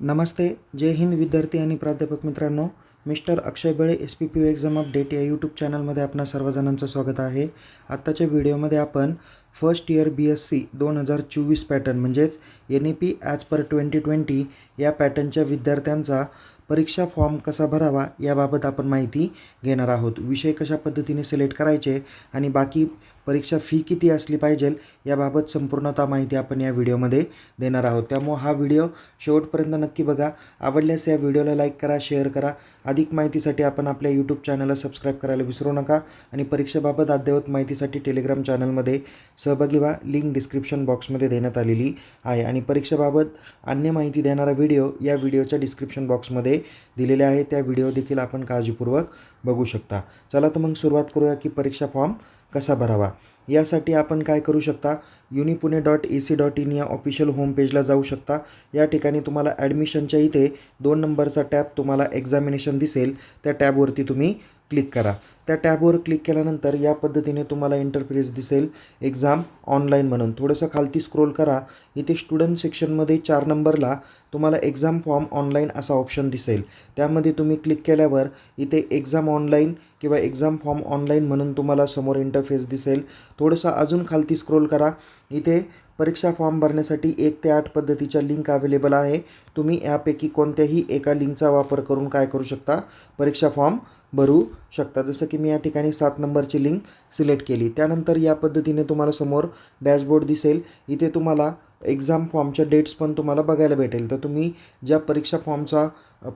नमस्ते जय हिंद विद्यार्थी आणि प्राध्यापक मित्रांनो. Mister Akshay Bale S P P U exam update या यूट्यूब चॅनलमध्ये आपणा सर्वजणांचं स्वागत आहे. आत्ताच्या व्हिडिओमध्ये आपण first year B S C दोन हजार चोवीस पॅटर्न म्हणजेच N E P as per twenty twenty या पॅटर्नच्या विद्यार्थ्यांचा परीक्षा फॉर्म कसा भरावा याबाबत आपण माहिती घेणार आहोत. विषय कशा पद्धतीने सिलेक्ट करायचे आणि बाकी परीक्षा फी किती असली पाहिजे याबाबत संपूर्णतः माहिती आपण या व्हिडिओमध्ये देणार आहोत. त्यामुळे हा व्हिडिओ शेवटपर्यंत नक्की बघा. आवडल्यास या व्हिडिओला लाईक करा शेअर करा. अधिक माहितीसाठी आपण आपल्या यूट्यूब चॅनलला सबस्क्राईब करायला विसरू नका आणि परीक्षेबाबत अद्ययावत माहितीसाठी टेलिग्राम चॅनलमध्ये सहभागी व्हा. लिंक डिस्क्रिप्शन बॉक्समध्ये देण्यात आलेली आहे. आणि परीक्षेबाबत अन्य माहिती देणारा व्हिडिओ या व्हिडिओच्या डिस्क्रिप्शन बॉक्समध्ये दिलेले आहे त्या व्हिडिओ देखील आपण काळजीपूर्वक बघू शकता. चला तर मग सुरुवात करूया की परीक्षा फॉर्म कसा भरावा? यासाठी आपण काय करू शकता? युनिपुणे dot A C dot in या ऑफिशियल होम पेजला जाऊ शकता. या ठिकाणी तुम्हाला ॲडमिशनच्या इथे दोन नंबरचा टॅब तुम्हाला एक्झामिनेशन दिसेल. त्या टॅबवरती तुम्ही क्लिक करा. त्या टॅबवर क्लिक केल्यानंतर या पद्धतीने तुम्हाला इंटरफेस दिसेल. एक्झाम ऑनलाईन म्हणून. थोडंसं खालती स्क्रोल करा. इथे स्टुडंट सेक्शनमध्ये चार नंबरला तुम्हाला एक्झाम फॉर्म ऑनलाईन असा ऑप्शन दिसेल. त्यामध्ये तुम्ही क्लिक केल्यावर इथे एक्झाम ऑनलाईन किंवा एक्झाम फॉर्म ऑनलाईन म्हणून तुम्हाला समोर इंटरफेस दिसेल. थोडंसं अजून खालती स्क्रोल करा. इथे परीक्षा फॉर्म भरण्यासाठी एक ते आठ पद्धतीच्या लिंक अवेलेबल आहे. तुम्ही यापैकी कोणत्याही एका लिंकचा वापर करून काय करू शकता? परीक्षा फॉर्म भरू शकता. जसं की मी या ठिकाणी सात नंबरची लिंक सिलेक्ट केली. त्यानंतर या पद्धतीने तुम्हाला समोर डॅशबोर्ड दिसेल. इथे तुम्हाला एक्झाम फॉर्मच्या डेट्स पण तुम्हाला बघायला भेटेल. तर तुम्ही ज्या परीक्षा फॉर्मचा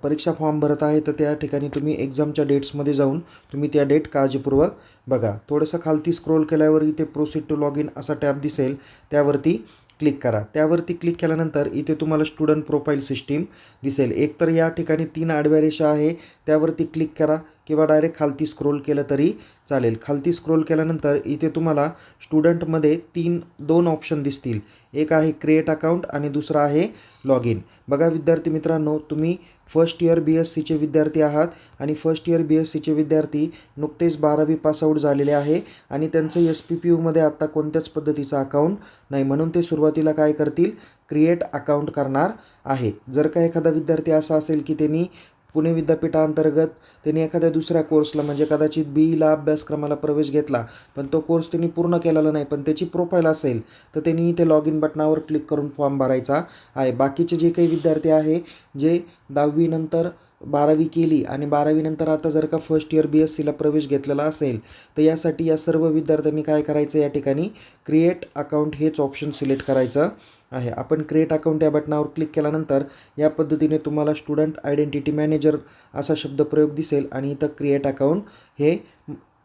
परीक्षा फॉर्म भरत आहे तर त्या ठिकाणी तुम्ही एक्झामच्या डेट्समध्ये जाऊन तुम्ही त्या डेट काळजीपूर्वक बघा. थोडंसं खालती स्क्रोल केल्यावर इथे प्रोसीड टू लॉग इन असा टॅब दिसेल. त्यावरती क्लिक करा. त्यावरती क्लिक केल्यानंतर इथे तुम्हाला स्टुडंट प्रोफाईल सिस्टीम दिसेल. एकतर या ठिकाणी तीन आडव्या रेषा आहे. त्यावरती क्लिक करा किंवा डायरेक्ट खालती स्क्रोल केलं तरी चालेल. खालती स्क्रोल केल्यानंतर इथे तुम्हाला स्टुडंटमध्ये तीन दोन ऑप्शन दिसतील. एक आहे क्रिएट अकाउंट आणि दुसरा आहे लॉग इन बघा विद्यार्थी मित्रांनो तुम्ही फर्स्ट इयर बी एस सीचे विद्यार्थी आहात आणि फर्स्ट इयर बी एस सीचे विद्यार्थी नुकतेच बारावी पासआउट झालेले आहे आणि त्यांचं एस पी पी यूमध्ये आत्ता कोणत्याच पद्धतीचं अकाउंट नाही. म्हणून ते सुरुवातीला काय करतील? क्रिएट अकाउंट करणार आहे. जर का एखादा विद्यार्थी असा असेल की त्यांनी पुणे विद्यापीठाअंतर्गत त्यांनी एखाद्या दुसऱ्या कोर्सला म्हणजे कदाचित बी ईला अभ्यासक्रमाला प्रवेश घेतला पण तो कोर्स त्यांनी पूर्ण केलेला नाही पण त्याची प्रोफाईल असेल तर त्यांनी इथे लॉग इन बटनावर क्लिक करून फॉर्म भरायचा आहे. बाकीचे जे काही विद्यार्थी आहे जे दहावीनंतर बारावी केली आणि बारावीनंतर आता जर का फर्स्ट इयर बी एस सीला प्रवेश घेतलेला असेल तर यासाठी या सर्व विद्यार्थ्यांनी काय करायचं या ठिकाणी? क्रिएट अकाउंट हेच ऑप्शन सिलेक्ट करायचं. आहे. आपण क्रिएट अकाउंट या बटनावर क्लिक केल्यानंतर या पद्धतीने तुम्हाला स्टुडंट आयडेंटिटी मॅनेजर असा शब्दप्रयोग दिसेल आणि इथं क्रिएट अकाउंट हे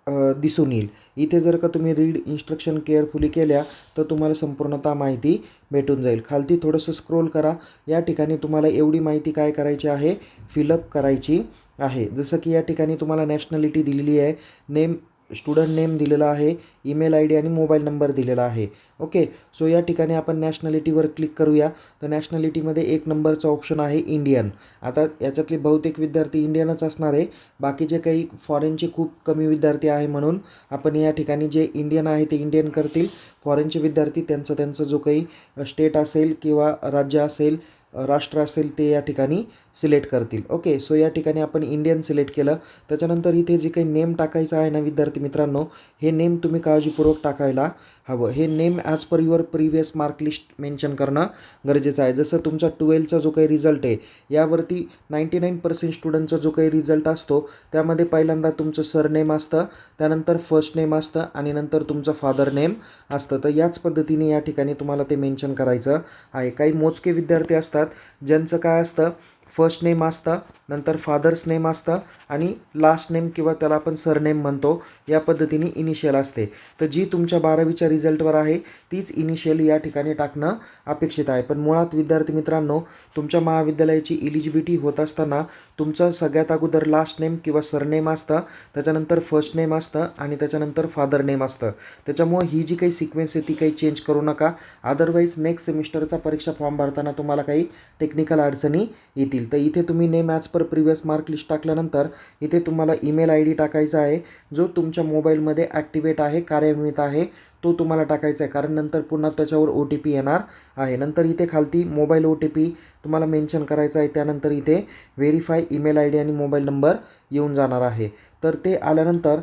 दिसून येईल. इथे जर का तुम्ही रीड इन्स्ट्रक्शन केअरफुली केल्या तर तुम्हाला संपूर्णतः माहिती भेटून जाईल. खालती थोडंसं स्क्रोल करा. या ठिकाणी तुम्हाला एवढी माहिती काय करायची आहे? फिलअप करायची आहे. जसं की या ठिकाणी तुम्हाला नॅशनॅलिटी दिलेली आहे. नेम स्टुडंट नेम दिलेला आहे ईमेल आय डी आणि मोबाईल नंबर दिलेला आहे. ओके सो या ठिकाणी आपण नॅशनॅलिटीवर क्लिक करूया. तर नॅशनॅलिटीमध्ये एक नंबरचा ऑप्शन आहे इंडियन आता याच्यातले बहुतेक विद्यार्थी इंडियनच असणार आहे. बाकीचे काही फॉरेनचे खूप कमी विद्यार्थी आहे म्हणून आपण या ठिकाणी जे इंडियन आहे ते इंडियन करतील. फॉरेनचे विद्यार्थी त्यांचा त्यांचा जो काही स्टेट असेल किंवा राज्य असेल राष्ट्र असेल ते या ठिकाणी सिलेक्ट करतील. ओके सो या ठिकाणी आपण इंडियन सिलेक्ट केलं. त्याच्यानंतर इथे जे काही नेम टाकायचं आहे ना विद्यार्थी मित्रांनो हे नेम तुम्ही काळजीपूर्वक टाकायला हवं. हे name as per your previous mark list mention करणं गरजेचं आहे. जसं तुमचा ट्वेल्थचा जो काही रिझल्ट आहे यावरती नाईंटी नाईन पर्सेंट स्टुडंटचा जो काही रिझल्ट असतो त्यामध्ये पहिल्यांदा तुमचं सरनेम असतं त्यानंतर फर्स्ट नेम असतं आणि नंतर तुमचं फादर नेम असतं. तर याच पद्धतीने या ठिकाणी तुम्हाला ते मेन्शन करायचं आहे. काही मोजके विद्यार्थी असतात ज्यांचं काय असतं फर्स्ट नेम असतं नंतर फादर्स नेम असतं आणि लास्ट नेम किंवा त्याला आपण सरनेम म्हणतो या पद्धतीने इनिशियल असते. तर जी तुमच्या बारावीच्या रिझल्टवर आहे तीच इनिशियल या ठिकाणी टाकणं अपेक्षित आहे. पण मुळात विद्यार्थी मित्रांनो तुमच्या महाविद्यालयाची इलिजिबिलिटी होत असताना तुमचं सगळ्यात अगोदर लास्ट नेम किंवा सरनेम असतं त्याच्यानंतर फर्स्ट नेम असतं आणि त्याच्यानंतर फादर नेम असतं. त्याच्यामुळं ही जी काही सिक्वेन्स आहे ती काही चेंज करू नका. अदरवाईज नेक्स्ट सेमिस्टरचा परीक्षा फॉर्म भरताना तुम्हाला काही टेक्निकल अडचणी येतील. येतील. तर इथे तुम्ही name as per previous mark list टाकल्यानंतर इथे तुम्हाला ईमेल आय डी टाकायचा आहे. जो तुमच्या मोबाईलमध्ये ॲक्टिवेट आहे कार्यान्वित आहे तो तुम्हाला टाकायचा आहे. कारण नंतर पुन्हा त्याच्यावर ओ टी पी येणार आहे. नंतर इथे खालती मोबाईल ओ टी पी तुम्हाला मेन्शन करायचा आहे. त्यानंतर इथे व्हेरीफाय ईमेल आय डी आणि मोबाईल नंबर येऊन जाणार आहे. तर ते आल्यानंतर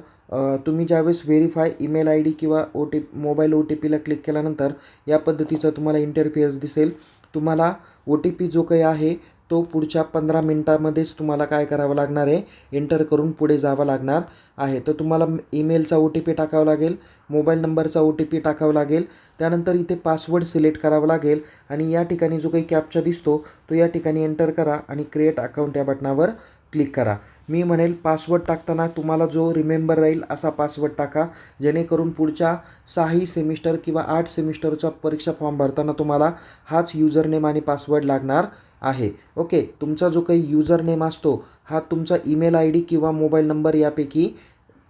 तुम्ही ज्यावेळेस व्हेरीफाय ईमेल आय डी किंवा O T mobile O T पीला क्लिक केल्यानंतर या पद्धतीचा तुम्हाला इंटरफेअर्स दिसेल. तुम्हाला ओ टी पी जो काही आहे तो पुढच्या पंधरा मिनटामध्येच तुम्हाला काय करावं लागणार आहे? एंटर करून पुढे जावं लागणार आहे. तर तुम्हाला ईमेलचा ओ टी पी टाकावा लागेल मोबाईल नंबरचा ओ टी पी टाकावा लागेल त्यानंतर इथे पासवर्ड सिलेक्ट करावा लागेल आणि या ठिकाणी जो काही कॅपचा दिसतो तो या ठिकाणी एंटर करा आणि क्रिएट अकाउंट या बटनावर क्लिक करा. मी म्हणेल पासवर्ड टाकताना तुम्हाला जो रिमेंबर राहील असा पासवर्ड टाका जेणेकरून पुढच्या सहाही सेमिस्टर किंवा आठ सेमिस्टरचा परीक्षा फॉर्म भरताना तुम्हाला हाच युजर नेम आणि पासवर्ड लागणार आहे. ओके तुमचा जो काही युजर नेम असतो हा तुमचा ईमेल आय डी किंवा मोबाईल नंबर यापैकी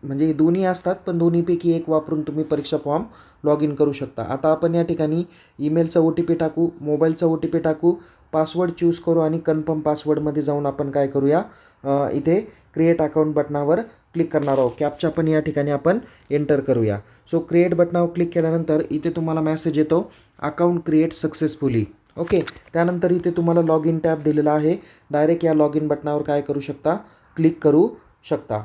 म्हणजे दोन्ही असतात पण दोन्हीपैकी एक वापरून तुम्ही परीक्षा फॉर्म लॉग इन करू शकता. आता आपण या ठिकाणी ईमेलचा ओ टी पी टाकू मोबाईलचा ओ टी पी टाकू पासवर्ड चूज करू आणि कन्फर्म पासवर्डमध्ये जाऊन आपण काय करूया? इथे क्रिएट अकाउंट बटनावर क्लिक करणार आहोत. कॅपचा पण या ठिकाणी आपण एंटर करूया. सो क्रिएट बटनावर क्लिक केल्यानंतर इथे तुम्हाला मॅसेज येतो अकाउंट क्रिएट सक्सेसफुली ओके त्यानंतर इथे तुम्हाला लॉग इन टॅब दिलेला आहे. डायरेक्ट या लॉग इन बटनावर काय करू शकता? क्लिक करू शकता.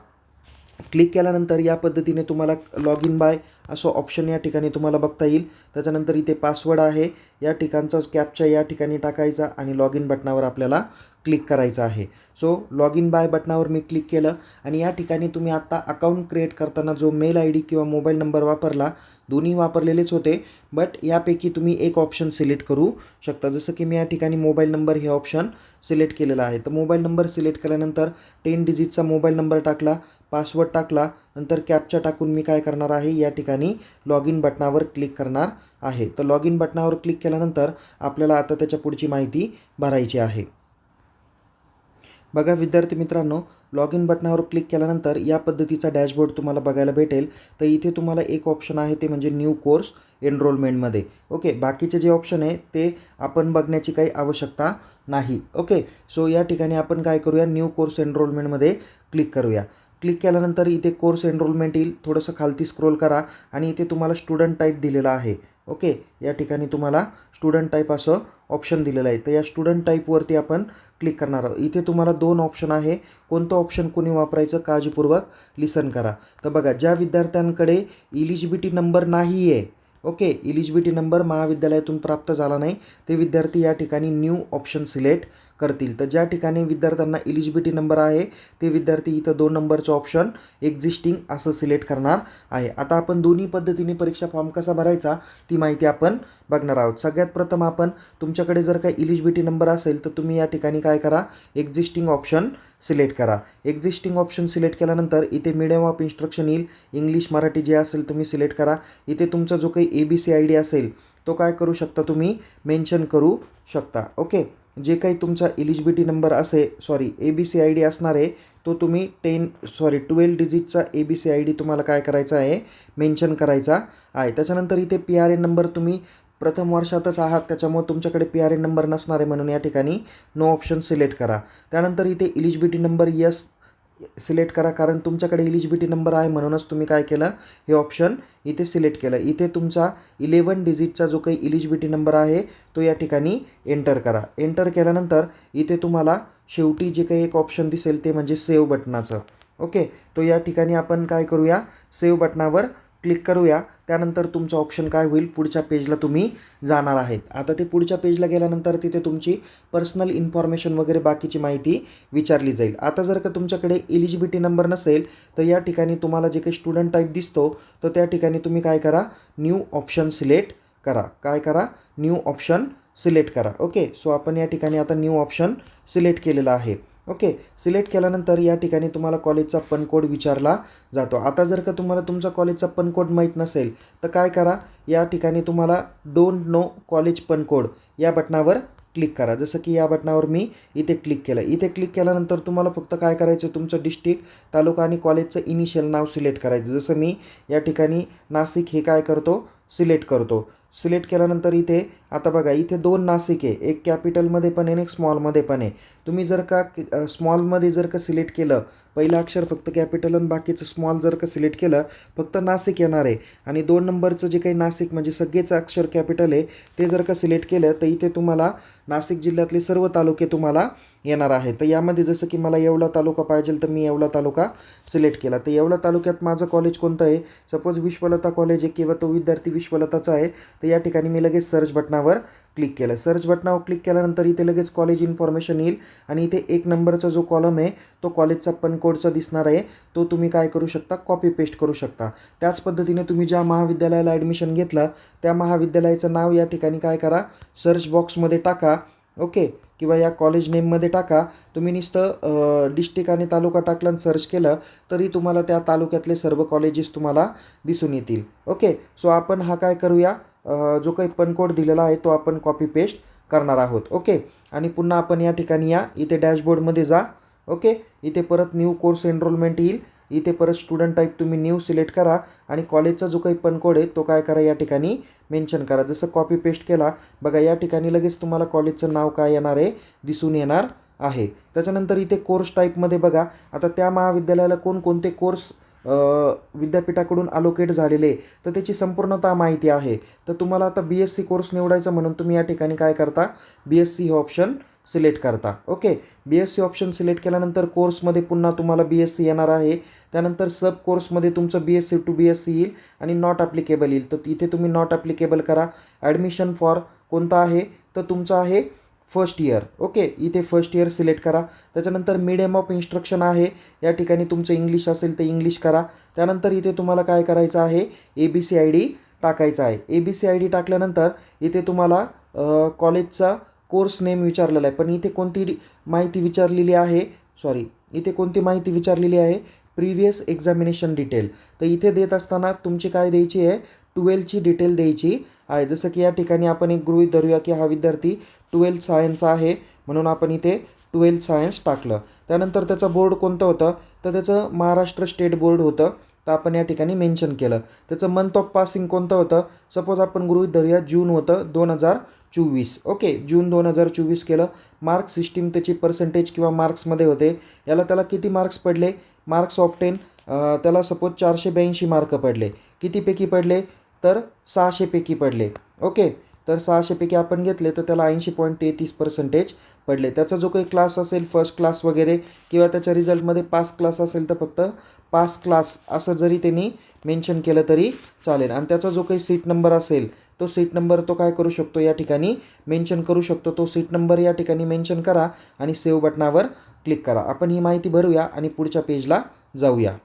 क्लिक केल्यानंतर या पद्धतीने तुम्हाला लॉग इन बाय असं ऑप्शन या ठिकाणी तुम्हाला बघता येईल. त्याच्यानंतर इथे पासवर्ड आहे. या ठिकाणचा कॅपच्या या ठिकाणी टाकायचा आणि लॉग इन बटनावर आपल्याला क्लिक करायचं आहे. सो लॉग इन बाय बटनावर मी क्लिक केलं आणि या ठिकाणी तुम्ही आत्ता अकाउंट क्रिएट करताना जो मेल आय डी किंवा मोबाईल नंबर वापरला दोन्ही वापरलेलेच होते. बट यापैकी तुम्ही एक ऑप्शन सिलेक्ट करू शकता. जसं की मी या ठिकाणी मोबाईल नंबर हे ऑप्शन सिलेक्ट केलेलं आहे. तर मोबाईल नंबर सिलेक्ट केल्यानंतर टेन डिजिटचा मोबाईल नंबर टाकला पासवर्ड टाकला नंतर कॅपचा टाकून मी काय करणार आहे? या ठिकाणी लॉग इन बटनावर क्लिक करणार आहे. तर लॉग इन बटनावर क्लिक केल्यानंतर आपल्याला आता त्याच्या पुढची माहिती भरायची आहे. बघा विद्यार्थी मित्रांनो लॉग इन बटनावर क्लिक केल्यानंतर या पद्धतीचा डॅशबोर्ड तुम्हाला बघायला भेटेल. तर इथे तुम्हाला एक ऑप्शन आहे ते म्हणजे न्यू कोर्स एनरोलमेंटमध्ये ओके बाकीचे जे ऑप्शन आहे ते आपण बघण्याची काही आवश्यकता नाही. ओके सो या ठिकाणी आपण काय करूया न्यू कोर्स एनरोलमेंटमध्ये क्लिक करूया. क्लिक केल्यानंतर इथे कोर्स एनरोलमेंट येईल. थोडंसं खालती स्क्रोल करा आणि इथे तुम्हाला स्टुडंट टाईप दिलेला आहे. ओके? या ठिकाणी तुम्हाला स्टुडंट टाईप असं ऑप्शन दिलेलं आहे. तर या स्टुडंट टाईपवरती आपण क्लिक करणार आहोत. इथे तुम्हाला दोन ऑप्शन आहे. कोणतं ऑप्शन कोणी वापरायचं काळजीपूर्वक लिसन करा. तर बघा ज्या विद्यार्थ्यांकडे इलिजिबिलिटी नंबर नाही आहे ओके? इलिजिबिलिटी नंबर महाविद्यालयातून प्राप्त झाला नाही ते विद्यार्थी या ठिकाणी न्यू ऑप्शन सिलेक्ट करतील. तर ज्या ठिकाणी विद्यार्थ्यांना इलिजिबिलिटी नंबर आहे ते विद्यार्थी इथं दोन नंबरचं ऑप्शन एक्झिस्टिंग असं सिलेक्ट करणार आहे. आता आपण दोन्ही पद्धतीने परीक्षा फॉर्म कसा भरायचा ती माहिती आपण बघणार आहोत. सगळ्यात प्रथम आपण तुमच्याकडे जर काही इलिजिबिलिटी नंबर असेल तर तुम्ही या ठिकाणी काय करा एक्झिस्टिंग ऑप्शन सिलेक्ट करा. एक्झिस्टिंग ऑप्शन सिलेक्ट केल्यानंतर इथे मिडियम ऑफ इन्स्ट्रक्शन येईल. इंग्लिश मराठी जे असेल तुम्ही सिलेक्ट करा. इथे तुमचा जो काही A B C I D असेल तो काय करू शकता तुम्ही? मेन्शन करू शकता. ओके जे काही तुमचा इलिजिबिलिटी नंबर असे sorry A B C I D असणार आहे तो तुम्ही ten sorry twelve डिजिटचा A B C I D तुम्हाला काय करायचा आहे? मेन्शन करायचा आहे. त्याच्यानंतर इथे पी आर एन नंबर तुम्ही प्रथम वर्षातच आहात त्याच्यामुळे तुमच्याकडे पी आर एन नंबर नसणार आहे म्हणून या ठिकाणी नो ऑप्शन सिलेक्ट करा. त्यानंतर इथे इलिजिबिलिटी नंबर यस सिलेक्ट करा कारण तुमच्याकडे इलिजिबिलिटी नंबर आहे म्हणूनच तुम्ही काय केलं हे ऑप्शन इथे सिलेक्ट केलं. इथे तुमचा इलेवन डिजिटचा जो काही इलिजिबिलिटी नंबर आहे तो या ठिकाणी एंटर करा. एंटर केल्यानंतर इथे तुम्हाला शेवटी जे काही एक ऑप्शन दिसेल ते म्हणजे सेव्ह बटनाचं ओके तो या ठिकाणी आपण काय करूया सेव्ह बटनावर क्लिक करूया. त्यानंतर तुमचं ऑप्शन काय होईल? पुढच्या पेजला तुम्ही जाणार आहेत. आता ते पुढच्या पेजला गेल्यानंतर तिथे तुमची पर्सनल इन्फॉर्मेशन वगैरे बाकीची माहिती विचारली जाईल. आता जर का तुमच्याकडे एलिजिबिलिटी नंबर नसेल तर या ठिकाणी तुम्हाला जे काही स्टुडंट टाईप दिसतो तर त्या ठिकाणी तुम्ही काय करा? न्यू ऑप्शन सिलेक्ट करा. काय करा? न्यू ऑप्शन सिलेक्ट करा. ओके सो आपण या ठिकाणी आता न्यू ऑप्शन सिलेक्ट केलेला आहे. ओके सिलेक्ट केल्यानंतर या ठिकाणी तुम्हाला कॉलेजचा पन कोड विचारला जातो. आता जर का तुम्हाला तुमचा कॉलेजचा पन कोड माहीत नसेल तर काय करा या ठिकाणी तुम्हाला डोंट नो कॉलेज पनकोड या बटनावर क्लिक करा. जसं की या बटनावर मी इथे क्लिक केलं. इथे क्लिक केल्यानंतर तुम्हाला फक्त काय करायचं तुमचं डिस्ट्रिक्ट तालुका आणि कॉलेजचं इनिशियल नाव सिलेक्ट करायचं. जसं मी या ठिकाणी नाशिक हे काय करतो सिलेक्ट करतो. सिलेक्ट केल्यानंतर इथे आता बघा इथे दोन नासिक आहे. एक कॅपिटलमध्ये पण आहे आणि एक स्मॉलमध्ये पण आहे. तुम्ही जर का स्मॉलमध्ये जर का सिलेक्ट केलं पहिलं अक्षर फक्त कॅपिटल आणि बाकीचं स्मॉल जर का सिलेक्ट केलं फक्त नाशिक येणार आहे. आणि दोन नंबरचं जे काही नाशिक म्हणजे सगळेच अक्षर कॅपिटल आहे ते जर का सिलेक्ट केलं तर इथे तुम्हाला नाशिक जिल्ह्यातले सर्व तालुके तुम्हाला येणार आहे. तर यामध्ये जसं की मला येवला तालुका पाहिजे तर मी येवला तालुका सिलेक्ट केला. तर येवला तालुक्यात माझं कॉलेज कोणतं आहे? सपोज विश्वलता कॉलेज आहे किंवा तो विद्यार्थी विश्वलताचा आहे तर या ठिकाणी मी लगेच सर्च बटनावर क्लिक केलं. सर्च बटनावर क्लिक केल्यानंतर इथे लगेच कॉलेज इन्फॉर्मेशन येईल आणि इथे एक नंबरचा जो कॉलम आहे तो कॉलेजचा पण कोडचा दिसणार आहे. तो तुम्ही काय करू शकता? कॉपी पेस्ट करू शकता. त्याच पद्धतीने तुम्ही ज्या महाविद्यालयाला ॲडमिशन घेतलं त्या महाविद्यालयाचं नाव या ठिकाणी काय करा? सर्च बॉक्समध्ये टाका. ओके किंवा या कॉलेज नेममध्ये टाका. तुम्ही नुसतं डिस्ट्रिक्ट आणि तालुका टाकला आणि सर्च केलं तरी तुम्हाला त्या तालुक्यातले सर्व कॉलेजेस तुम्हाला दिसून येतील. ओके सो आपण हा काय करूया? जो काही पनकोड दिलेला आहे तो आपण कॉपी पेस्ट करणार आहोत. ओके आणि पुन्हा आपण या ठिकाणी या. इथे डॅशबोर्डमध्ये जा. ओके इथे परत न्यू कोर्स एनरोलमेंट येईल. इथे परत स्टुडंट टाईप तुम्ही न्यू सिलेक्ट करा आणि कॉलेजचा जो काही पनकोड आहे तो काय करा या ठिकाणी मेन्शन करा. जसं कॉपी पेस्ट केला बघा या ठिकाणी लगेच तुम्हाला कॉलेजचं नाव काय येणार आहे दिसून येणार आहे. त्याच्यानंतर इथे कोर्स टाईपमध्ये बघा आता त्या महाविद्यालयाला कोणकोणते कोर्स विद्यापीठाकडून अलोकेट झालेले तर त्याची संपूर्णतः माहिती आहे. तर तुम्हाला आता बी एस सी कोर्स निवडायचा म्हणून तुम्ही या ठिकाणी काय करता बी एस सी हे ऑप्शन सिलेक्ट करता. Okay? B S C option select केल्यानंतर कोर्समध्ये पुन्हा तुम्हाला बी एस सी येणार आहे. त्यानंतर सब कोर्समध्ये तुमचं B S C two B S C येईल आणि नॉट ॲप्लिकेबल येईल. तर इथे तुम्ही नॉट ॲप्लिकेबल करा. ॲडमिशन फॉर कोणता आहे? तर तुमचं आहे फर्स्ट इयर ओके? इथे फर्स्ट इयर सिलेक्ट करा. त्याच्यानंतर मिडियम ऑफ इन्स्ट्रक्शन आहे. या ठिकाणी तुमचं इंग्लिश असेल तर इंग्लिश करा. त्यानंतर इथे तुम्हाला काय करायचं आहे? A B C I D टाकायचं आहे. A B C I D टाकल्यानंतर इथे तुम्हाला कॉलेजचा कोर्स नेम विचारलेला आहे. पण इथे कोणती माहिती विचारलेली आहे? सॉरी इथे कोणती माहिती विचारलेली आहे? प्रिव्हियस एक्झामिनेशन डिटेल तर इथे देत असताना तुमची काय द्यायची आहे? ट्वेल्थची डिटेल द्यायची आहे. जसं की या ठिकाणी आपण एक गृहित धरूया की हा विद्यार्थी ट्वेल्थ सायन्स आहे. म्हणून आपण इथे ट्वेल्थ सायन्स टाकलं. त्यानंतर त्याचं बोर्ड कोणतं होतं? तर त्याचं महाराष्ट्र स्टेट बोर्ड होतं. तर आपण या ठिकाणी मेन्शन केलं. त्याचं मंथ ऑफ पासिंग कोणतं होतं? सपोज आपण गृहित धरूया जून होतं दोन हजार चोवीस. ओके जून दोन हजार चोवीस केलं. मार्क्स सिस्टीम त्याची पर्सेंटेज किंवा मार्क्समध्ये होते. याला त्याला किती मार्क्स पडले? मार्क्स ऑफ टेन त्याला सपोज चारशे ब्याऐंशी मार्क पडले. कितीपैकी पडले? तर सहाशेपैकी पडले. ओके तर सहाशेपैकी आपण घेतले तर त्याला ऐंशी पॉईंट तेहतीस पर्सेंटेज पडले. त्याचा जो काही क्लास असेल फर्स्ट क्लास वगैरे किंवा त्याच्या रिझल्टमध्ये पास क्लास असेल तर फक्त पास क्लास असं जरी त्यांनी मेन्शन केलं तरी चालेल. आणि त्याचा जो काही सीट नंबर असेल तो सीट नंबर तो काय करू शकतो? या ठिकाणी मेन्शन करू शकतो. तो सीट नंबर या ठिकाणी मेन्शन करा आणि सेव्ह बटनावर क्लिक करा. आपण ही माहिती भरूया आणि पुढच्या पेजला जाऊया.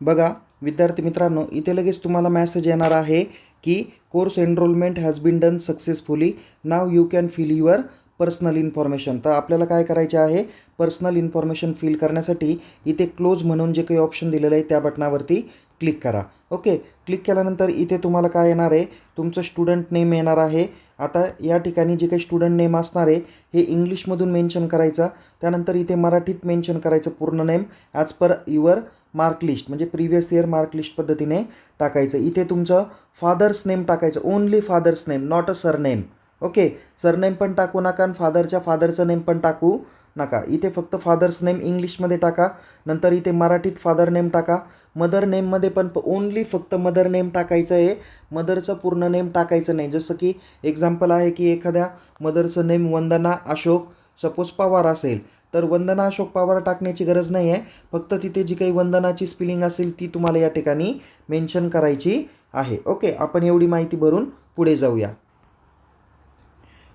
बघा विद्यार्थी मित्रांनो इथे लगेच तुम्हाला मॅसेज येणार आहे की course enrolment has been done successfully now you can fill your personal information तर आपल्याला काय करायचे आहे? पर्सनल इन्फॉर्मेशन फिल करण्यासाठी इथे क्लोज म्हणून जे काही ऑप्शन दिलेलं आहे त्या बटनावरती क्लिक करा. ओके क्लिक केल्यानंतर इथे तुम्हाला काय येणार आहे? तुमचं स्टुडंट नेम येणार आहे. आता या ठिकाणी जे काही स्टुडंट नेम असणार आहे हे इंग्लिशमधून मेन्शन करायचं. त्यानंतर इथे मराठीत मेन्शन करायचं पूर्ण name as per your mark list म्हणजे प्रिव्हियस इयर मार्क लिस्ट पद्धतीने टाकायचं. इथे तुमचं फादर्स नेम टाकायचं. Only father's name not a surname. Okay? Surname पण टाकू नका आणि फादरच्या फादरचं नेम पण टाकू नका. इथे फक्त फादर्स नेम इंग्लिशमध्ये टाका नंतर इथे मराठीत फादर नेम टाका. मदर नेममध्ये पण ओनली फक्त मदर नेम टाकायचं आहे. मदरचं पूर्ण नेम टाकायचं नाही. जसं की एक्झाम्पल आहे की एखाद्या मदरचं नेम वंदना अशोक सपोज पवार असेल. तर वंदना अशोक पवार टाकण्याची गरज नाही आहे फक्त तिथे जी काही वंदनाची स्पिलिंग असेल ती तुम्हाला या ठिकाणी मेन्शन करायची आहे. ओके आपण एवढी माहिती भरून पुढे जाऊया.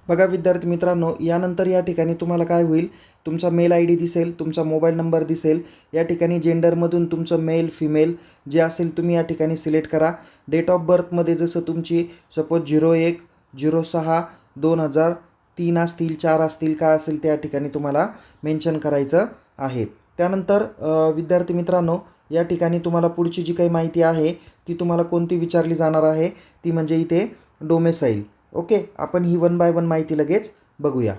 बघा विद्यार्थी मित्रांनो यानंतर या ठिकाणी तुम्हाला काय होईल? तुमचा मेल आय डी दिसेल तुमचा मोबाईल नंबर दिसेल. या ठिकाणी जेंडरमधून तुमचं मेल फिमेल जे असेल तुम्ही या ठिकाणी सिलेक्ट करा. डेट ऑफ बर्थमध्ये जसं तुमची सपोज झिरो एक झिरो सहा दोन हजार तीन असतील चार असतील काय असेल त्या ठिकाणी तुम्हाला मेन्शन करायचं आहे. त्यानंतर विद्यार्थी मित्रांनो या ठिकाणी तुम्हाला पुढची जी काही माहिती आहे ती तुम्हाला कोणती विचारली जाणार आहे ती म्हणजे इथे डोमेसाईल ओके आपण ही वन बाय वन माहिती लगेच बघूया.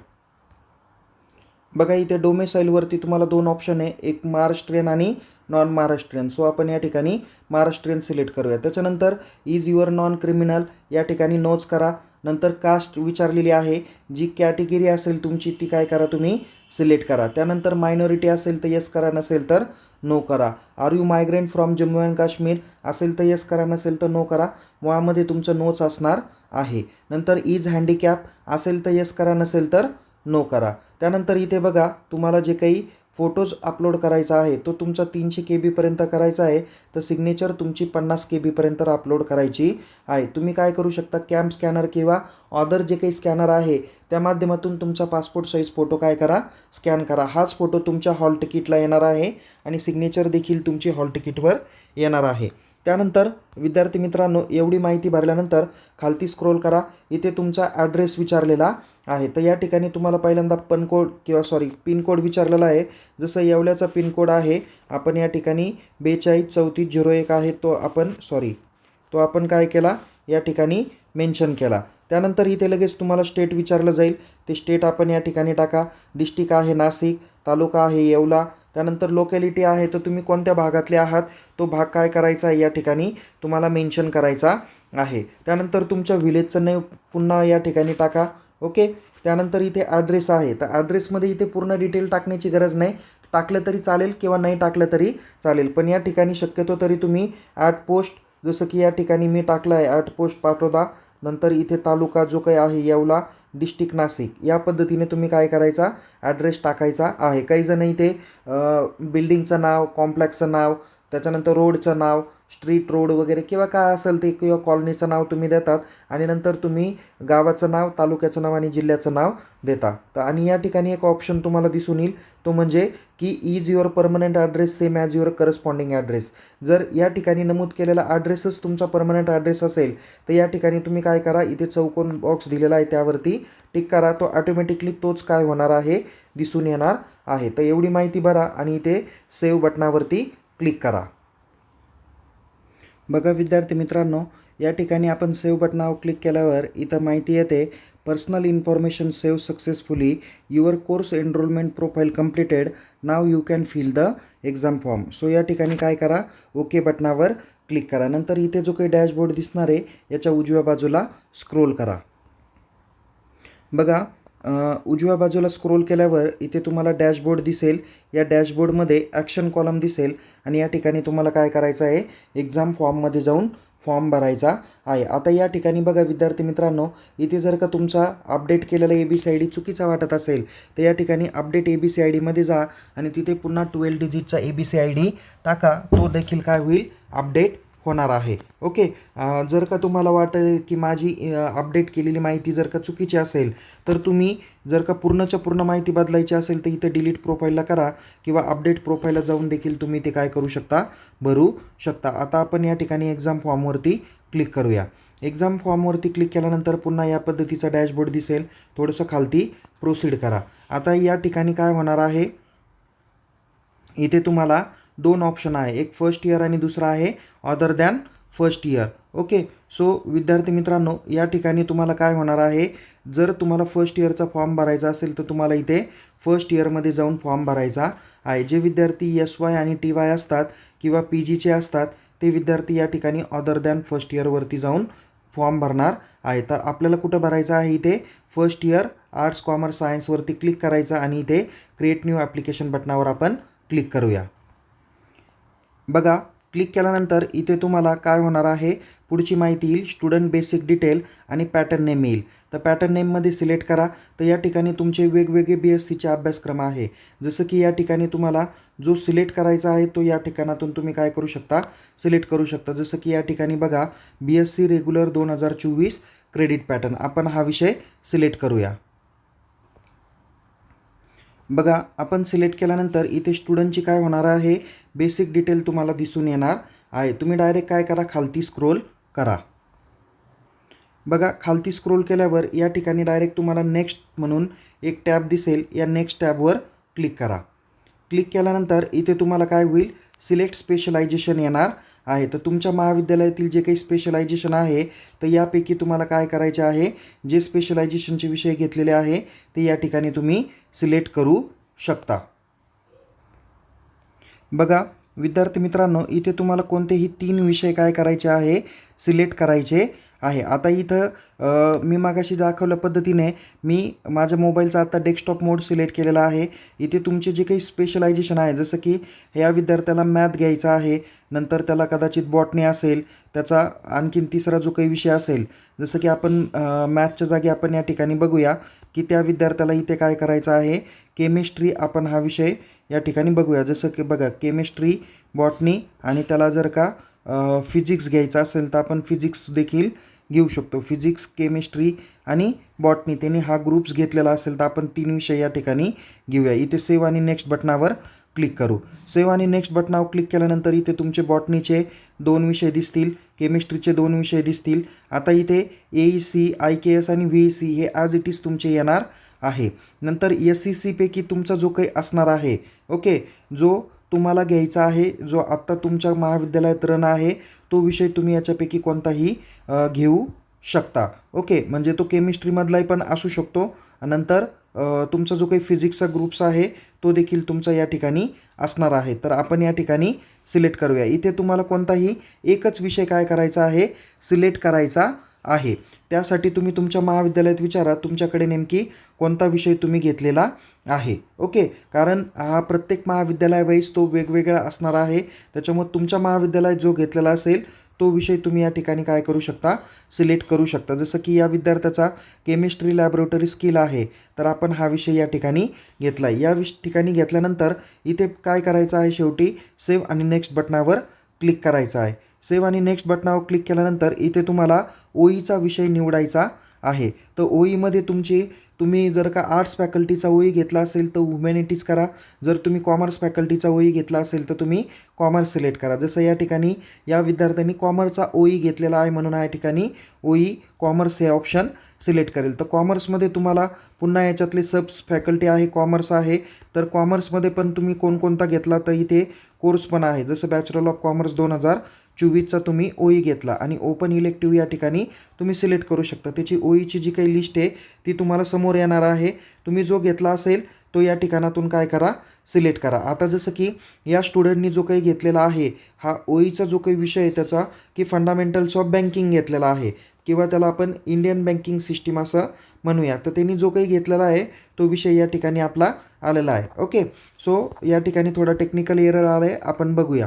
बघा इथे डोमेसाईलवरती तुम्हाला दोन ऑप्शन आहे एक महाराष्ट्रीयन आणि नॉन महाराष्ट्रीयन. सो आपण या ठिकाणी महाराष्ट्रीयन सिलेक्ट करूया. त्याच्यानंतर इज युअर नॉन क्रिमिनल या ठिकाणी नोच करा. नंतर कास्ट विचारलेली आहे. जी कॅटेगरी असेल तुमची ती काय करा तुम्ही? सिलेक्ट करा. त्यानंतर मायनॉरिटी असेल तर येस करा नसेल तर नो करा. Are you migrant from Jammu and Kashmir असेल तर येस करा नसेल तर नो करा. मुळामध्ये तुमचं नोच असणार आहे. नंतर इज हँडिकॅप असेल तर येस करा नसेल तर नो करा. त्यानंतर इथे बघा तुम्हाला जे काही फोटोज अपलोड करायचा आहे तो तुमचा तीनशे के बीपर्यंत करायचा आहे तर सिग्नेचर तुमची पन्नास के बीपर्यंत अपलोड करायची आहे. तुम्ही काय करू शकता कॅम्प स्कॅनर किंवा ऑदर जे काही स्कॅनर आहे त्या माध्यमातून तुमचा पासपोर्ट साईज फोटो काय करा स्कॅन करा. हाच फोटो तुमच्या हॉल तिकीटला येणार आहे आणि सिग्नेचर देखील तुमची हॉल तिकीटवर येणार आहे. त्यानंतर विद्यार्थी मित्रांनो एवढी माहिती भरल्यानंतर खालती स्क्रोल करा. इथे तुमचा ॲड्रेस विचारलेला आहे. तर या ठिकाणी तुम्हाला पहिल्यांदा पनकोड किंवा सॉरी पिनकोड विचारलेला आहे. जसं येवल्याचा पिनकोड आहे आपण या ठिकाणी बेचाळीस चौतीस झिरो एक आहे तो आपण सॉरी तो आपण काय केला? या ठिकाणी मेन्शन केला. त्यानंतर इथे लगेच तुम्हाला स्टेट विचारलं जाईल. ते स्टेट आपण या ठिकाणी टाका. डिस्ट्रिक्ट आहे नाशिक तालुका आहे येवला. त्यानंतर लोकॅलिटी आहे तर तुम्ही कोणत्या भागातले आहात? तो भाग काय करायचा आहे? या ठिकाणी तुम्हाला मेन्शन करायचा आहे. त्यानंतर तुमच्या विलेजचं नाव पुन्हा या ठिकाणी टाका. ओके? त्यानंतर इथे ॲड्रेस आहे. तर ॲड्रेसमध्ये इथे पूर्ण डिटेल टाकण्याची गरज नाही. टाकलं तरी चालेल किंवा नाही टाकलं तरी चालेल. पण या ठिकाणी शक्यतो तरी तुम्ही ॲट पोस्ट जसं की या ठिकाणी मी टाकलं आहे ॲट पोस्ट पाठवता. नंतर इथे तालुका जो काही आहे येवला डिस्ट्रिक्ट नाशिक. या पद्धतीने तुम्ही काय करायचा? ॲड्रेस टाकायचा आहे. काही जण इथे बिल्डिंगचं नाव कॉम्प्लेक्सचं नाव त्याच्यानंतर रोडचं नाव स्ट्रीट रोड वगैरे किंवा काय असेल ते किंवा कॉलनीचं नाव तुम्ही देतात आणि नंतर तुम्ही गावाचं नाव तालुक्याचं नाव आणि जिल्ह्याचं नाव देता. तर आणि या ठिकाणी एक ऑप्शन तुम्हाला दिसून येईल. तो म्हणजे की is your permanent address same as your corresponding address जर या ठिकाणी नमूद केलेला ॲड्रेसच तुमचा परमनंट ॲड्रेस असेल तर या ठिकाणी तुम्ही काय करा इथे चौकोन बॉक्स दिलेला आहे त्यावरती टिक करा. तो ऑटोमॅटिकली तोच काय होणार आहे दिसून येणार आहे. तर एवढी माहिती भरा आणि इथे सेव्ह बटनावरती क्लिक करा. बघा विद्यार्थी मित्रांनो या ठिकाणी आपण सेव्ह बटनावर क्लिक केल्यावर इथं माहिती येते personal information save successfully your course enrolment profile completed now you can fill the exam form so या ठिकाणी काय करा ओके बटनावर क्लिक करा. नंतर इथे जो काही डॅशबोर्ड दिसणार आहे याच्या उजव्या बाजूला स्क्रोल करा. बघा उजव्या बाजूला स्क्रोल केल्यावर इथे तुम्हाला डॅशबोर्ड दिसेल. या डॅशबोर्डमध्ये ॲक्शन कॉलम दिसेल आणि या ठिकाणी तुम्हाला काय करायचं आहे? एक्झाम फॉर्ममध्ये जाऊन फॉर्म भरायचा आहे. आता या ठिकाणी बघा विद्यार्थी मित्रांनो इथे जर का तुमचा अपडेट केलेला A B C I D चुकीचा वाटत असेल तर या ठिकाणी update A B C I डीमध्ये जा आणि तिथे पुन्हा twelve डिजिटचा A B C I D टाका. तो देखील काय होईल? अपडेट होणार आहे. ओके जर का तुम्हाला वाटेल की माझी अपडेट केलेली माहिती जर का चुकीची असेल तर तुम्ही जर का पूर्णच्या पूर्ण माहिती बदलायची असेल तर इथे डिलीट प्रोफाईलला करा किंवा अपडेट प्रोफाईलला जाऊन देखील तुम्ही ते काय करू शकता? भरू शकता. आता आपण या ठिकाणी एक्झाम फॉर्मवरती क्लिक करूया. एक्झाम फॉर्मवरती क्लिक केल्यानंतर पुन्हा या पद्धतीचा डॅशबोर्ड दिसेल. थोडंसं खालती प्रोसीड करा. आता या ठिकाणी काय होणार आहे? इथे तुम्हाला दोन ऑप्शन आहे. एक फर्स्ट इयर आणि दुसरा आहे other than first year okay so विद्यार्थी मित्रांनो या ठिकाणी तुम्हाला काय होणार आहे? जर तुम्हाला फर्स्ट इयरचा फॉर्म भरायचा असेल तर तुम्हाला इथे फर्स्ट इयरमध्ये जाऊन फॉर्म भरायचा आहे. जे विद्यार्थी एस वाय आणि टी वाय असतात किंवा पी जीचे असतात ते विद्यार्थी या ठिकाणी अदर दॅन फर्स्ट इयरवरती जाऊन फॉर्म भरणार आहे. तर आपल्याला कुठं भरायचं आहे? इथे फर्स्ट इयर आर्ट्स कॉमर्स सायन्सवरती क्लिक करायचं आणि इथे क्रिएट न्यू ॲप्लिकेशन बटनावर आपण क्लिक करूया. बघा क्लिक केल्यानंतर इथे तुम्हाला काय होणार आहे? पुढची माहिती येईल स्टुडंट बेसिक डिटेल आणि पॅटर्न नेम येईल. तर पॅटर्न नेममध्ये सिलेक्ट करा. तर या ठिकाणी तुमचे वेगवेगळे बी एस सीचे अभ्यासक्रम आहे. जसं की या ठिकाणी तुम्हाला जो सिलेक्ट करायचा आहे तो या ठिकाणातून तुम्ही काय करू शकता? सिलेक्ट करू शकता. जसं की या ठिकाणी बघा बी एस सी रेग्युलर दोन हजार चोवीस क्रेडिट पॅटर्न आपण हा विषय सिलेक्ट करूया. बघा आपण सिलेक्ट केल्यानंतर इथे स्टुडंटची काय होणार आहे? बेसिक डिटेल तुम्हाला दिसून येणार आहे. तुम्ही डायरेक्ट काय करा? खालती स्क्रोल करा. बघा खालती स्क्रोल केल्यावर या ठिकाणी डायरेक्ट तुम्हाला नेक्स्ट म्हणून एक टॅब दिसेल. या नेक्स्ट टॅबवर क्लिक करा. क्लिक केल्यानंतर इथे तुम्हाला काय होईल? सिलेक्ट स्पेशलायझेशन येणार. आहे. तर तुमच्या महाविद्यालयातील जे काही स्पेशलायझेशन आहे तर यापैकी तुम्हाला काय करायचे आहे? जे स्पेशलायझेशनचे विषय घेतलेले आहे ते या ठिकाणी तुम्ही सिलेक्ट करू शकता. बघा विद्यार्थी मित्रांनो इथे तुम्हाला कोणतेही तीन विषय काय करायचे आहे सिलेक्ट करायचे आहे. आता इथं मी मागाशी दाखवल्या पद्धतीने मी माझ्या मोबाईलचा आता डेस्कटॉप मोड सिलेक्ट केलेला आहे. इथे तुमचे जे काही स्पेशलायझेशन आहे जसं की ह्या विद्यार्थ्याला मॅथ घ्यायचा आहे नंतर त्याला कदाचित बॉटनी असेल त्याचा आणखीन तिसरा जो काही विषय असेल जसं की आपण मॅथच्या जागी आपण या ठिकाणी बघूया की त्या विद्यार्थ्याला इथे काय करायचं आहे केमिस्ट्री आपण हा विषय या ठिकाणी बघूया. जसं की बघा केमिस्ट्री बॉटनी आणि त्याला जर का फिजिक्स घ्यायचा असेल तर आपण फिजिक्स देखील घेऊ शकतो. फिजिक्स केमिस्ट्री आणि बॉटनी त्यांनी हा ग्रुप्स घेतलेला असेल तर आपण तीन विषय या ठिकाणी घेऊया. इथे सेव्ह आणि नेक्स्ट बटनावर क्लिक करू. सेव्ह आणि नेक्स्ट बटनावर क्लिक केल्यानंतर इथे तुमचे बॉटनीचे दोन विषय दिसतील केमिस्ट्रीचे दोन विषय दिसतील. आता इथे A E C I K S आणि व्ही सी हे आज इट इज तुमचे येणार आहे. नंतर एस सी सीपैकी तुमचा जो काही असणार आहे ओके जो तुम्हाला घ्यायचा आहे जो आत्ता तुमच्या महाविद्यालयात रन आहे तो विषय तुम्ही याच्यापैकी कोणताही घेऊ शकता ओके म्हणजे तो केमिस्ट्रीमधलाही पण असू शकतो. नंतर तुमचा जो काही फिजिक्सचा ग्रुप्स आहे तो देखील तुमचा या ठिकाणी असणार आहे. तर आपण या ठिकाणी सिलेक्ट करूया. इथे तुम्हाला कोणताही एकच विषय काय करायचा आहे सिलेक्ट करायचा आहे. त्यासाठी तुम्ही तुमच्या महाविद्यालयात विचारा तुमच्याकडे नेमकी कोणता विषय तुम्ही घेतलेला आहे. ओके? कारण हा प्रत्येक महाविद्यालयावाईज तो वेगवेगळा असणार आहे. त्याच्यामुळे तुमच्या महाविद्यालयात जो घेतलेला असेल तो विषय तुम्ही या ठिकाणी काय करू शकता? सिलेक्ट करू शकता. जसं की या विद्यार्थ्याचा केमिस्ट्री लॅबोरेटरी स्किल आहे तर आपण हा विषय या ठिकाणी घेतला आहे या विष ठिकाणी घेतल्यानंतर इथे काय करायचं आहे शेवटी? सेव्ह आणि नेक्स्ट बटनावर क्लिक करायचं आहे. सेव्ह आणि नेक्स्ट बटनावर क्लिक केल्यानंतर इथे तुम्हाला ओईचा विषय निवडायचा आहे. तर ओईमध्ये तुमची तुम्ही जर का आर्ट्स फॅकल्टीचा ओई घेतला असेल तर ह्युमॅनिटीज करा. जर तुम्ही कॉमर्स फॅकल्टीचा ओई घेतला असेल तर तुम्ही कॉमर्स सिलेक्ट करा. जसं या ठिकाणी या विद्यार्थ्यांनी कॉमर्सचा ओई घेतलेला आहे म्हणून या ठिकाणी ओई कॉमर्स हे ऑप्शन सिलेक्ट करेल. तर कॉमर्समध्ये तुम्हाला पुन्हा याच्यातले सब्स फॅकल्टी आहे कॉमर्स आहे. तर कॉमर्समध्ये पण तुम्ही कोणकोणता घेतला तर इथे कोर्स पण आहे. जसं बॅचलर ऑफ कॉमर्स दोन हजार चोवीसचा तुम्ही ओई घेतला आणि ओपन इलेक्टिव्ह या ठिकाणी तुम्ही सिलेक्ट करू शकता. त्याची ओईची जी काही लिस्ट आहे ती तुम्हाला समोर येणार आहे. तुम्ही जो घेतला असेल तो या ठिकाणातून काय करा? सिलेक्ट करा. आता जसं की या स्टुडंटनी जो काही घेतलेला आहे हा ओईचा जो काही विषय आहे त्याचा की फंडामेंटल्स ऑफ बँकिंग घेतलेला आहे किंवा त्याला आपण इंडियन बँकिंग सिस्टीम असं म्हणूया. तर त्यांनी जो काही घेतलेला आहे तो विषय या ठिकाणी आपला आलेला आहे. ओके सो या ठिकाणी थोडा टेक्निकल एरर आला आहे आपण बघूया.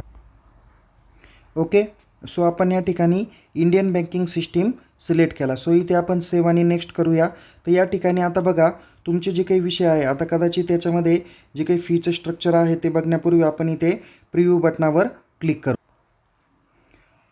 ओके सो आपण या ठिकाणी इंडियन बँकिंग सिस्टीम सिलेक्ट केला. सो इथे आपण सेव्ह आणि नेक्स्ट करूया. तर या ठिकाणी आता बघा तुमचे जे काही विषय आहे आता कदाचित त्याच्यामध्ये जे काही फीचं स्ट्रक्चर आहे ते बघण्यापूर्वी आपण इथे प्रिव्ह्यू बटनावर क्लिक करू.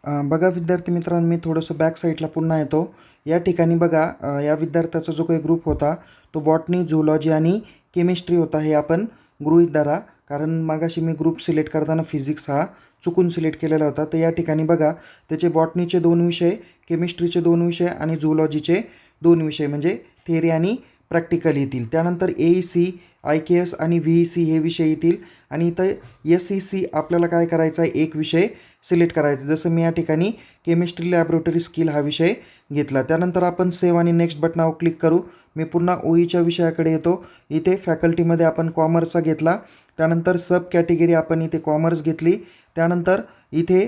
बघा विद्यार्थी मित्रांनो मी थोडंसं बॅक साईडला पुन्हा येतो. या ठिकाणी बघा या विद्यार्थ्याचा जो काही ग्रुप होता तो बॉटनी झुलॉजी आणि केमिस्ट्री होता हे आपण गृहित धरा कारण मागाशी मी ग्रुप सिलेक्ट करताना फिजिक्स हा चुकून सिलेक्ट केलेला होता. तर या ठिकाणी बघा त्याचे बॉटनीचे दोन विषय केमिस्ट्रीचे दोन विषय आणि झुलॉजीचे दोन विषय म्हणजे थेरी आणि प्रॅक्टिकल येतील. त्यानंतर A E C I K S आणि व्ही ई सी हे विषय येतील. आणि इथं एस ई सी आपल्याला काय करायचा आहे? एक विषय सिलेक्ट करायचं. जसं मी या ठिकाणी केमिस्ट्री लॅबोरेटरी स्किल हा विषय घेतला. त्यानंतर आपण सेव्ह आणि नेक्स्ट बटनावर क्लिक करू. मी पुन्हा ओईच्या विषयाकडे येतो. इथे फॅकल्टीमध्ये आपण कॉमर्सचा घेतला. त्यानंतर सब कॅटेगरी आपण इथे कॉमर्स घेतली. त्यानंतर इथे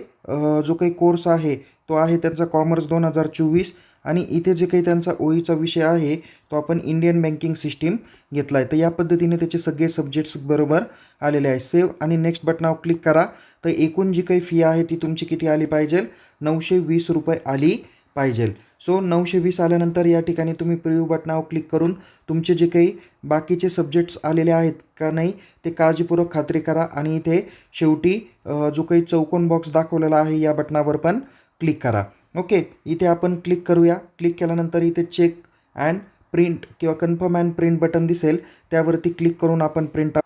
जो काही कोर्स आहे तो आहे त्यांचा कॉमर्स दोन हजार चोवीस आणि इथे जे काही त्यांचा ओईचा विषय आहे तो आपण इंडियन बँकिंग सिस्टीम घेतला आहे तर या पद्धतीने त्याचे सगळे सब्जेक्ट्स बरोबर आलेले आहे सेव्ह आणि नेक्स्ट बटनावर क्लिक करा. तर एकूण जी काही फी आहे ती तुमची किती आली पाहिजे? नऊशे वीस रुपये आली पाहिजे. सो नऊशे वीस आल्यानंतर या ठिकाणी तुम्ही प्रिव्ह्यू बटनावर क्लिक करून तुमचे जे काही बाकीचे सब्जेक्ट्स आलेले आहेत का नाही ते काळजीपूर्वक खात्री करा. आणि इथे शेवटी जो काही चौकोन बॉक्स दाखवलेला आहे या बटनावर पण क्लिक करा. ओके इथे आपण क्लिक करूया. क्लिक केल्यानंतर इथे चेक अँड प्रिंट किंवा कन्फर्म अँड प्रिंट बटन दिसेल. त्यावरती क्लिक करून आपण प्रिंट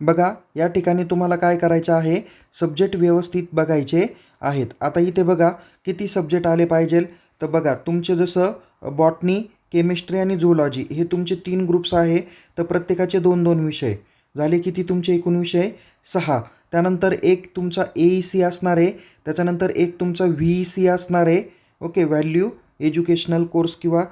बघा या ठिकाणी तुम्हाला काय करायचं आहे? सब्जेक्ट व्यवस्थित बघायचे आहेत. आता इथे बघा किती सब्जेक्ट आले पाहिजे? तर बघा तुमचे जसं बॉटनी केमिस्ट्री आणि झुलॉजी हे तुमचे तीन ग्रुप्स आहे. तर प्रत्येकाचे दोन दोन विषय. झाले किती तुमचे? एकूण विषय सहा. त्यानंतर एक तुमचा ए ई सी असणार आहे. त्याच्यानंतर एक तुमचा व्ही ई सी असणार आहे. ओके व्हॅल्यू एज्युकेशनल कोर्स किंवा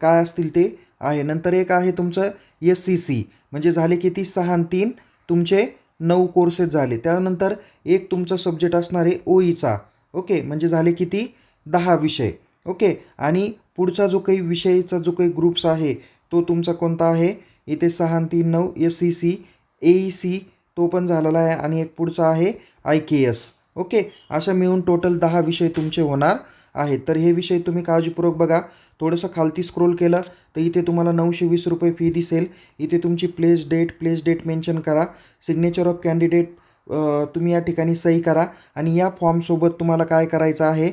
काय असतील ते आहे. नंतर एक आहे तुमचं एस सी सी म्हणजे झाले किती? सहा आणि तीन. तुमचे नऊ कोर्सेस झाले. त्यानंतर एक तुमचा सब्जेक्ट असणार आहे ओईचा ओके म्हणजे झाले किती? दहा विषय. ओके आणि पुढचा जो काही विषयचा जो काही ग्रुप्स आहे तो तुमचा कोणता आहे? इथे सहा तीन नऊ S C C A E C तो पण झालेला आहे आणि एक पुढचा आहे आय के एस. ओके? अशा मिळून टोटल दहा विषय तुमचे होणार आहेत. तर हे विषय तुम्ही काळजीपूर्वक बघा. थोडंसं खालती स्क्रोल केलं तर इथे तुम्हाला नऊशे वीस रुपये फी दिसेल. इथे तुमची place date place date mention करा. सिग्नेचर ऑफ कॅन्डिडेट तुम्ही या ठिकाणी सही करा. आणि या फॉर्मसोबत तुम्हाला काय करायचं आहे?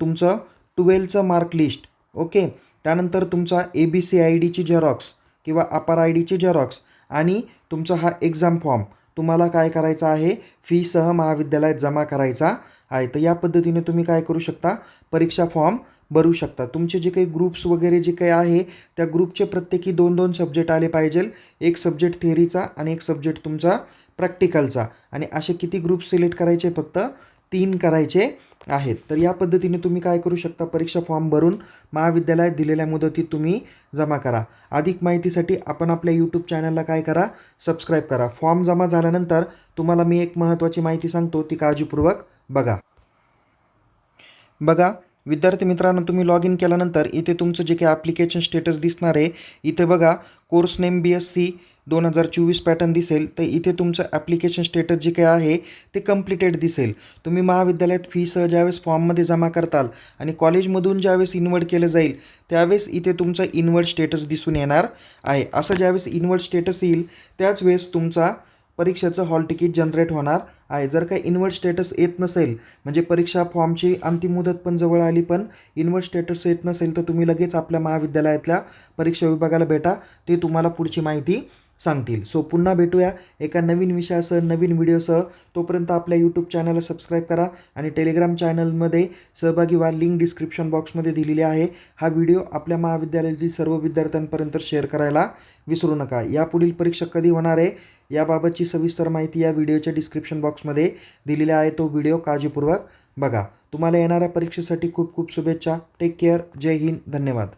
तुमचं ट्वेल्थचं मार्क लिस्ट ओके? त्यानंतर तुमचा ए बी सी आय डीची झेरॉक्स किंवा अपार आय डीची झेरॉक्स आणि तुमचा हा एक्झाम फॉर्म तुम्हाला काय करायचा आहे? फीसह महाविद्यालयात जमा करायचा आहे. तर या पद्धतीने तुम्ही काय करू शकता? परीक्षा फॉर्म भरू शकता. तुमचे जे काही ग्रुप्स वगैरे जे काही आहे त्या ग्रुपचे प्रत्येकी दोन दोन सब्जेक्ट आले पाहिजेल एक सब्जेक्ट थेअरीचा आणि एक सब्जेक्ट तुमचा प्रॅक्टिकलचा आणि असे किती ग्रुप सिलेक्ट करायचे? फक्त तीन करायचे. आहेत. तर या पद्धतीने तुम्ही काय करू शकता? परीक्षा फॉर्म भरून महाविद्यालयात दिलेल्या मुदतीत तुम्ही जमा करा. अधिक माहितीसाठी आपण आपल्या यूट्यूब चॅनलला काय करा? सबस्क्राईब करा. फॉर्म जमा झाल्यानंतर तुम्हाला मी एक महत्त्वाची माहिती सांगतो ती काळजीपूर्वक बघा. बघा विद्यार्थी मित्रांनो तुम्ही लॉग इन केल्यानंतर इथे तुमचं जे काही ॲप्लिकेशन स्टेटस दिसणार आहे इथे बघा course name B S C दोन हजार चोवीस पॅटर्न दिसेल. तर इथे तुमचं ॲप्लिकेशन स्टेटस जे काही आहे ते कम्प्लिटेड दिसेल. तुम्ही महाविद्यालयात फीसह ज्यावेळेस फॉर्ममध्ये जमा करताल आणि कॉलेजमधून ज्यावेळेस इन्वर्ड केलं जाईल त्यावेळेस इथे तुमचं इन्वर्ड स्टेटस दिसून येणार आहे. असं ज्यावेळेस इन्वर्ड स्टेटस येईल त्याच वेळेस तुमचा परीक्षेचं हॉल तिकीट जनरेट होणार आहे. जर काही इन्वर्ट स्टेटस येत नसेल म्हणजे परीक्षा फॉर्मची अंतिम मुदत पण जवळ आली पण इन्वर्ट स्टेटस येत नसेल तर तुम्ही लगेच आपल्या महाविद्यालयातल्या परीक्षा विभागाला भेटा. ते तुम्हाला पुढची माहिती सांगतील. सो पुन्हा भेटूया एका नवीन विषयासह नवीन व्हिडिओसह. तोपर्यंत आपल्या यूट्यूब चॅनलला सबस्क्राईब करा आणि टेलिग्राम चॅनलमध्ये सहभागी व्हा. लिंक डिस्क्रिप्शन बॉक्समध्ये दिलेली आहे. हा व्हिडिओ आपल्या महाविद्यालयातील सर्व विद्यार्थ्यांपर्यंत शेअर करायला विसरू नका. यापुढील परीक्षा कधी होणार आहे? याबाबतची सविस्तर माहिती या व्हिडिओच्या डिस्क्रिप्शन बॉक्समध्ये दिलेला आहे. तो व्हिडिओ काळजीपूर्वक बघा. तुम्हाला येणाऱ्या परीक्षेसाठी खूप खूप शुभेच्छा. Take care. जय हिंद. धन्यवाद.